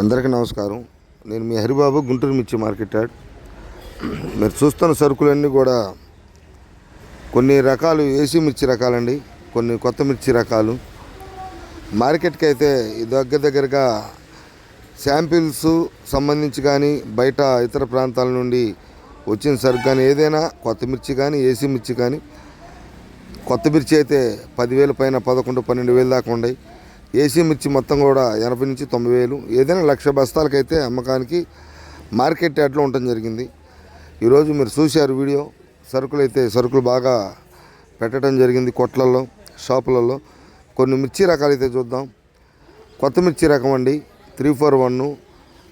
అందరికీ నమస్కారం. నేను మీ హరిబాబు గుంటూరు మిర్చి మార్కెట్ యాడ్. మీరు చూస్తున్న సరుకులన్నీ కూడా కొన్ని రకాలు ఏసీ మిర్చి రకాలండి కొన్ని కొత్త మిర్చి రకాలు. మార్కెట్కి అయితే దగ్గర దగ్గరగా శాంపిల్స్ సంబంధించి కానీ బయట ఇతర ప్రాంతాల నుండి వచ్చిన సరుకు కానీ ఏదైనా కొత్త మిర్చి కానీ ఏసీ మిర్చి కానీ కొత్త మిర్చి అయితే పదివేల పైన పదకొండు పన్నెండు వేలు దాకా ఉన్నాయి ఏసీ మిర్చి మొత్తం కూడా ఎనభై నుంచి తొంభై వేలు. ఏదైనా లక్ష బస్తాలకైతే అమ్మకానికి మార్కెట్ యార్డ్లో ఉండటం జరిగింది. ఈరోజు మీరు చూశారు వీడియో. సరుకులు అయితే సరుకులు బాగా పెట్టడం జరిగింది కొట్లలో షాపులలో. కొన్ని మిర్చి రకాలు అయితే చూద్దాం. కొత్త మిర్చి రకం అండి. Three four one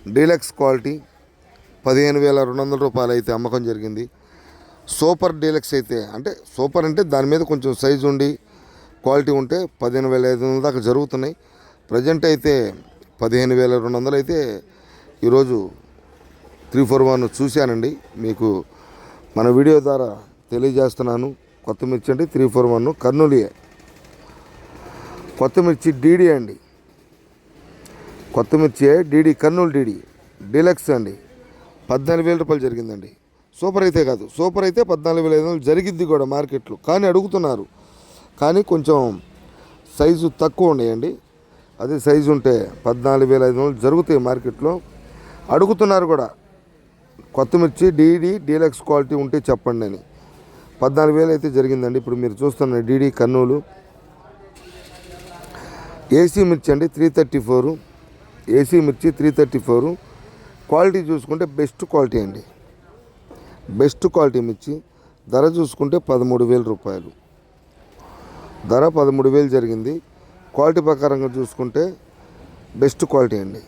deluxe quality. పదిహేను వేల రెండు వందల రూపాయలు అయితే అమ్మకం జరిగింది. సూపర్ డీలక్స్ అయితే అంటే సూపర్ అంటే దాని మీద కొంచెం సైజు ఉండి క్వాలిటీ ఉంటే పదిహేను వేల ఐదు వందల దాకా జరుగుతున్నాయి. ప్రజెంట్ అయితే పదిహేను వేల రెండు వందలు అయితే ఈరోజు త్రీ ఫోర్ వన్ చూశానండి. మీకు మన వీడియో ద్వారా తెలియజేస్తున్నాను. కొత్త మిర్చి అంటే త్రీ ఫోర్ వన్ కర్నూలియే కొత్త మిర్చి డీడీ అండి. కొత్త మిర్చి డీడీ కర్నూలు డీడీ. డీలక్స్ అండి. పద్నాలుగు వేల రూపాయలు జరిగిందండి. సూపర్ అయితే కాదు. సూపర్ అయితే పద్నాలుగు వేల ఐదు వందలు జరిగిద్ది కూడా మార్కెట్లో. కానీ అడుగుతున్నారు. కానీ కొంచెం సైజు తక్కువ ఉన్నాయండి. అదే సైజు ఉంటే పద్నాలుగు వేల ఐదు వందలు జరుగుతాయి మార్కెట్లో. అడుగుతున్నారు కూడా. కొత్త మిర్చి డీడీ డీలక్స్ క్వాలిటీ ఉంటే చెప్పండి అని. పద్నాలుగు వేలు అయితే జరిగిందండి. ఇప్పుడు మీరు చూస్తున్న డీడీ కర్నూలు. ఏసీ మిర్చి అండి త్రీ థర్టీ ఫోరు. ఏసీ మిర్చి త్రీ థర్టీ ఫోరు. క్వాలిటీ చూసుకుంటే బెస్ట్ క్వాలిటీ అండి. బెస్ట్ క్వాలిటీ మిర్చి. ధర చూసుకుంటే పదమూడు వేల రూపాయలు. ధర పదమూడు వేలు జరిగింది. క్వాలిటీ ప్రకారంగా చూసుకుంటే బెస్ట్ క్వాలిటీ అండి.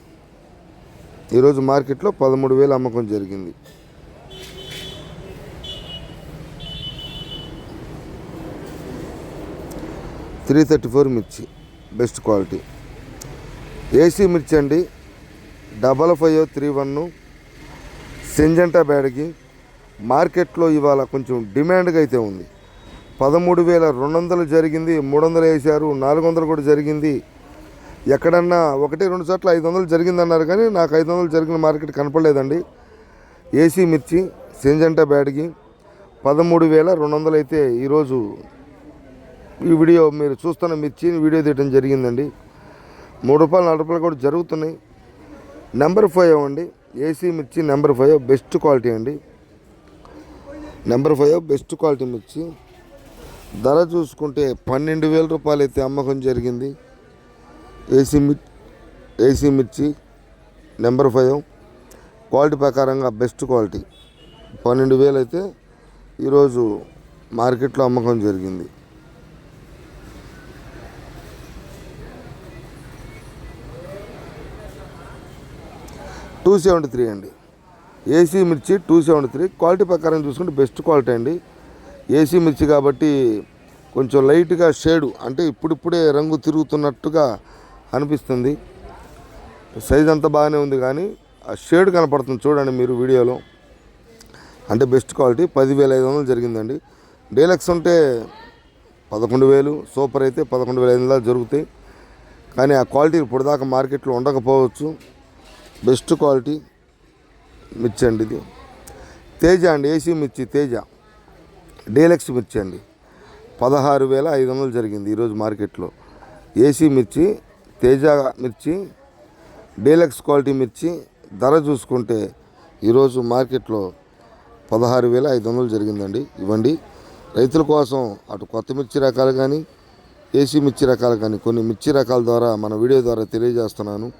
ఈరోజు మార్కెట్లో పదమూడు వేలు అమ్మకం జరిగింది. త్రీ థర్టీ ఫోర్ మిర్చి బెస్ట్ క్వాలిటీ. ఏసీ మిర్చి అండి. Double five three one Syngenta బ్యాడ్కి మార్కెట్లో ఇవాళ కొంచెం డిమాండ్గా అయితే ఉంది. పదమూడు వేల రెండు వందలు జరిగింది మూడు వందలు వేశారు నాలుగు వందలు కూడా జరిగింది. ఎక్కడన్నా ఒకటి రెండు చోట్ల ఐదు వందలు జరిగిందన్నారు కానీ నాకు ఐదు వందలు జరిగిన మార్కెట్ కనపడలేదండి. ఏసీ మిర్చి సింజంటా బ్యాడ్కి పదమూడు వేల రెండు వందలు అయితే ఈరోజు ఈ వీడియో మీరు చూస్తున్న మిర్చి వీడియో తీయడం జరిగిందండి. మూడు రూపాయలు నాలుగు రూపాయలు కూడా జరుగుతున్నాయి. నెంబర్ ఫైవ్ అండి ఏసీ మిర్చి నెంబర్ ఫైవ్ బెస్ట్ క్వాలిటీ అండి. నెంబర్ ఫైవ్ బెస్ట్ క్వాలిటీ మిర్చి. ధర చూసుకుంటే పన్నెండు వేల రూపాయలు అయితే అమ్మకం జరిగింది. ఏసీ మిర్చి ఏసీ మిర్చి నెంబర్ ఫైవ్. క్వాలిటీ ప్రకారంగా బెస్ట్ క్వాలిటీ. పన్నెండు వేలు అయితే ఈరోజు మార్కెట్లో అమ్మకం జరిగింది. టూ సెవెంటీ త్రీ అండి. ఏసీ మిర్చి టూ సెవెంటీ త్రీ. క్వాలిటీ ప్రకారం చూసుకుంటే బెస్ట్ క్వాలిటీ అండి. ఏసీ మిర్చి కాబట్టి కొంచెం లైట్గా షేడు అంటే ఇప్పుడిప్పుడే రంగు తిరుగుతున్నట్టుగా అనిపిస్తుంది. సైజ్ అంతా బాగానే ఉంది కానీ ఆ షేడ్ కనపడుతుంది చూడండి మీరు వీడియోలో. అంటే బెస్ట్ క్వాలిటీ పదివేల ఐదు వందలు జరిగిందండి. డీలక్స్ ఉంటే పదకొండు వేలు సూపర్ అయితే పదకొండు వేల ఐదు వందలు జరుగుతాయి. కానీ ఆ క్వాలిటీ ఇప్పుడు దాకా మార్కెట్లో ఉండకపోవచ్చు. బెస్ట్ క్వాలిటీ మిర్చి అండి ఇది. తేజ అండి ఏసీ మిర్చి తేజ. డీలక్స్ మిర్చి అండి పదహారు వేల ఐదు వందలు జరిగింది ఈరోజు మార్కెట్లో. ఏసీ మిర్చి తేజ మిర్చి డీలక్స్ క్వాలిటీ మిర్చి ధర చూసుకుంటే ఈరోజు మార్కెట్లో పదహారు వేల ఐదు వందలు జరిగిందండి. ఇవ్వండి. రైతుల కోసం అటు కొత్త మిర్చి రకాలు కానీ ఏసీ మిర్చి రకాలు కానీ కొన్ని మిర్చి రకాల ద్వారా మన వీడియో ద్వారా తెలియజేస్తున్నాను.